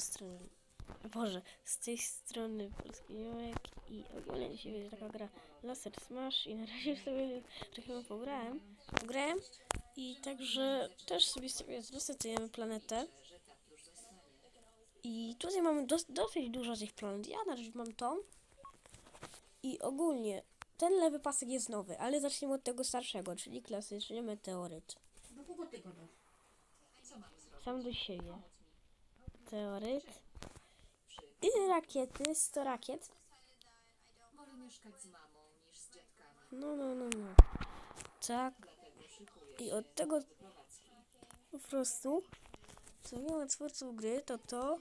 strony. Boże, z tej strony Polski Niołek i ogólnie dzisiaj będzie taka gra Laser Smash i na razie sobie trochę pograłem. Pograłem i także też sobie sobie zresetujemy planetę. I tutaj mamy dos dosyć dużo tych planet. Ja na razie mam tą. I ogólnie ten lewy pasek jest nowy, ale zaczniemy od tego starszego, czyli klasycznie meteoryt. Do kogo ty go? Sam do siebie. Meteoryt. I rakiety, 100 rakiet. No, no, no, no. Tak. I od tego po prostu, co wiem twórców gry, to to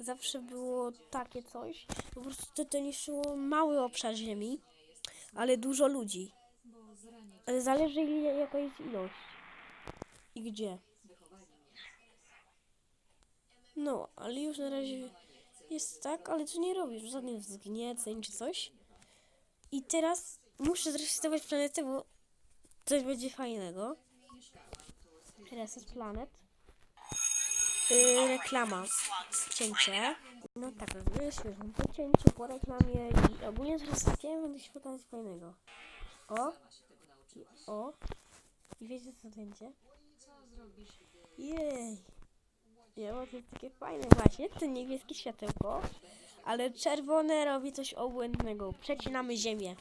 zawsze było takie coś. Po prostu to, to niszczyło mały obszar ziemi, ale dużo ludzi. Ale zależy jaka jest ilość. I gdzie. No, ale już na razie jest tak, ale to nie robisz żadnych zgnieceń czy coś. I teraz muszę zresetować planetę, bo coś będzie fajnego. Jest planet. Yy, reklama. Cięcie. No tak, wyświeżam po cięciu, po reklamie i ogólnie teraz wszystkiego będę się pokazać fajnego. O! I o! I wiecie co będzie? Jej! Ja bo to jest takie fajne właśnie, to niebieskie światełko, ale czerwone robi coś obłędnego. Przecinamy ziemię.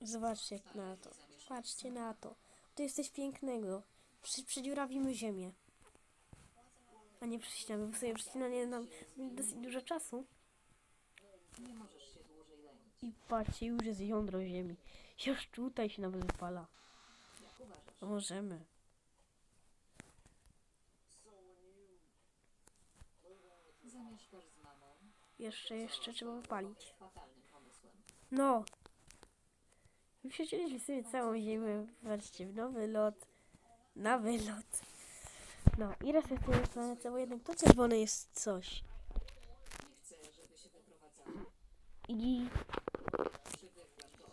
Zobaczcie na to. Patrzcie na to. To jest coś pięknego. Przy, przedziurawimy ziemię. A nie przecinamy, bo sobie przecinanie nam dosyć dużo czasu. nie? I patrzcie, już jest jądro ziemi. Już tutaj się nawet wypala. Możemy. Jeszcze, jeszcze trzeba wypalić. No. Wyświetliliśmy sobie całą ziemię. Patrzcie, w nowy lot. Na wylot. No i resetujemy planetę, bo jednak to czerwone jest coś. I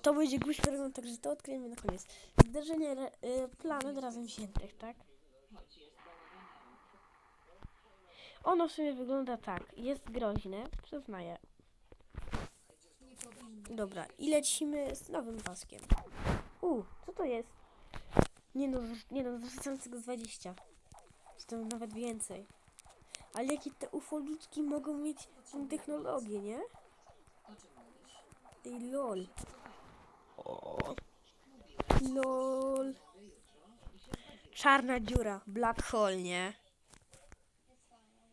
to będzie gwóźdź prognoz, także to odkryjemy na koniec. Zderzenie re, y, planet razem wziętych, tak? Ono w sumie wygląda tak. Jest groźne, przyznaję. Dobra, i lecimy z nowym paskiem. U, co to jest? Nie no, nie no, zrzucającego z 20. Czy to nawet więcej. Ale jakie te ufolutki mogą mieć tą technologię, nie? Ej, lol. Lol. Czarna dziura, black hole, nie?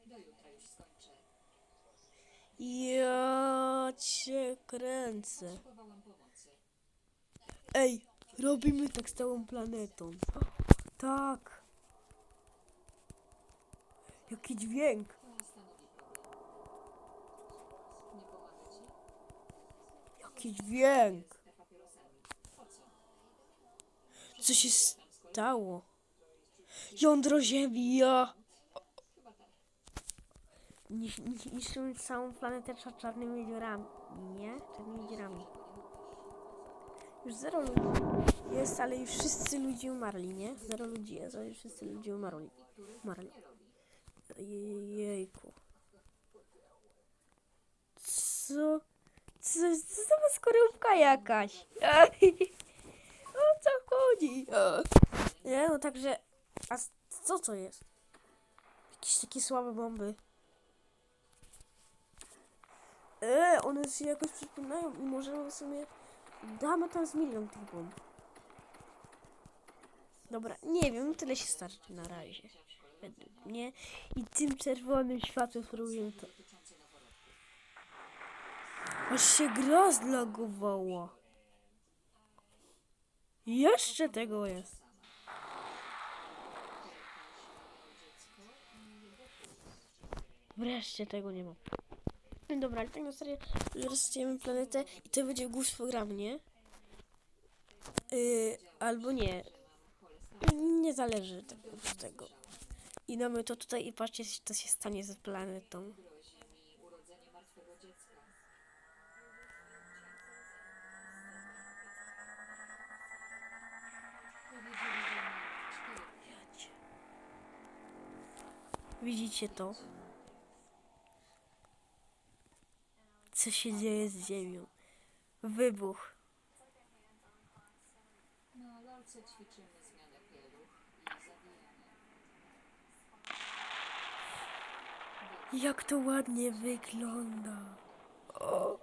Do jutra już skończę. Ja cię kręcę. Ej, robimy tak z całą planetą. Tak. Jaki dźwięk. Jaki dźwięk. Co się stało? Jądro ziemi, ja. Nisz, nisz, niszczymy całą planetę cza- czarnymi dziurami, nie? Czarnymi dziurami. Już zero ludzi jest, ale już wszyscy ludzie umarli, nie? Zero ludzi jest, ale już wszyscy ludzie umarli. Umarli. Jejku. Co? Co, co za skorupka jakaś? O co chodzi? Nie, no także... A co to jest? Jakieś takie słabe bomby. E, one się jakoś przypominają i możemy sobie... Damy tam z milion tych bomb. Dobra, nie wiem, tyle się starczy na razie. Według mnie. I tym czerwonym światłem spróbujemy to... Aż się gra zlagowała. Jeszcze tego jest. Wreszcie tego nie ma. No dobra, ale tak na serio rozstajemy planetę i to będzie głos programu, nie? Yy, albo nie. Nie zależy tego od tego. I mamy to tutaj i patrzcie, co się stanie z planetą. Grozi mi urodzenie martwego dziecka. Powiedzieli, że ma cztery. Widzicie to? Co się dzieje z ziemią? Wybuch. Ćwiczymy zmianę pieluch i. Jak to ładnie wygląda. O.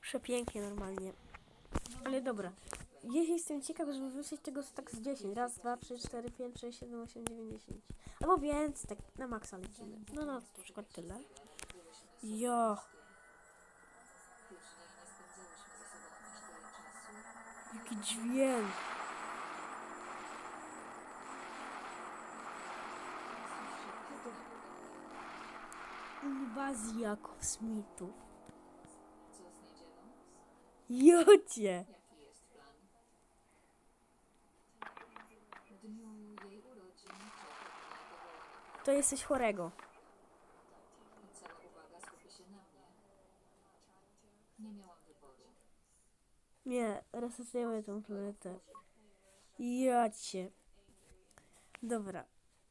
Przepięknie normalnie. Ale dobra. Ja jestem ciekaw, żeby wrócić tego tak z 10. Raz, dwa, trzy, cztery, pięć, sześć, siedem, osiem, dziewięć, dziesięć. Albo więcej, tak na maksa lecimy. No na przykład tyle. Jo, jaki dźwięk. Co z niedzielą? Jocie! To jesteś chorego. i cała uwaga skupi się na mnie. Nie miałam wyboru. Nie, resetujemy tą planetę. Jacie. Dobra.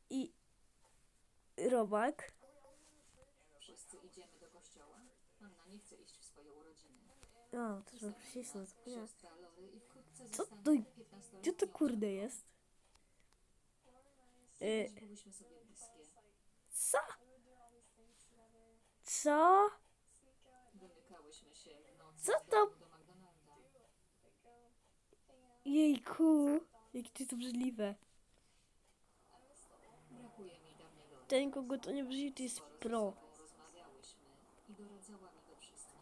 I robak. Wszyscy idziemy do kościoła. Anna nie chce iść w swoje urodziny. O, to. Siostra Lory i wkrótce Co to- 15-letnia. Gdzie to kurde jest? Y, Kiedyś byłyśmy sobie bliskie. co? Co? Wymykałyśmy się w nocy Co to-. Jejku. Jakie to jest obrzydliwe. Ten, kogo to nie brzmi, to jest pro.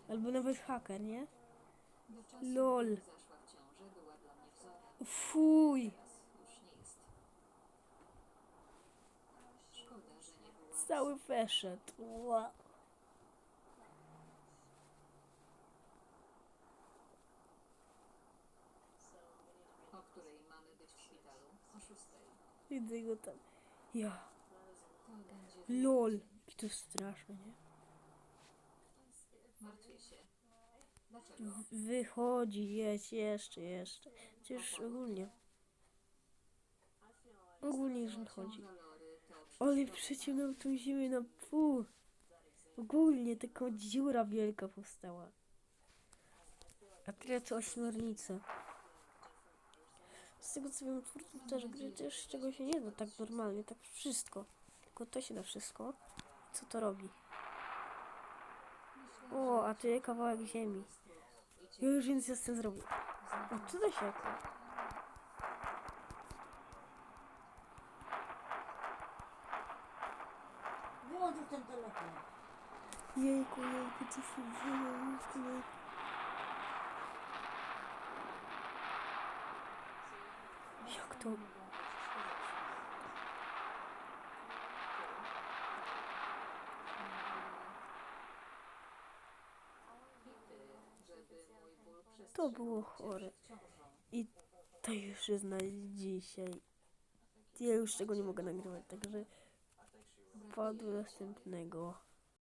Albo nawet haker, nie? Lol. gdy zaszła w ciążę, była dla mnie wzorem. Fuj. Teraz już nie jest. Szkoda, że nie była Cały feszet. Ła. O której mamy być w szpitalu? O szóstej. Widzę go tam. Ja. Lol. Jakie to straszne, nie? Wychodzi, jest, jeszcze, jeszcze. Przecież ogólnie. Ogólnie już to Ale przecinał tą ziemię na pół. Ogólnie taka dziura wielka powstała. A tyle co ośmiornice. Z tego co wiem, twórców też gry też czego się nie da tak normalnie, tak wszystko. Tylko to się da wszystko. Co to robi? O, a tu jest kawałek ziemi. Ja już więc jestem zrobił. O, co to się Wyłączył ten telefon. Jejku, jejku, co się dzieje? Jejku, jejku. Jak to? To było chore. I to już jest na dzisiaj. Ja już tego nie mogę nagrywać, także do następnego.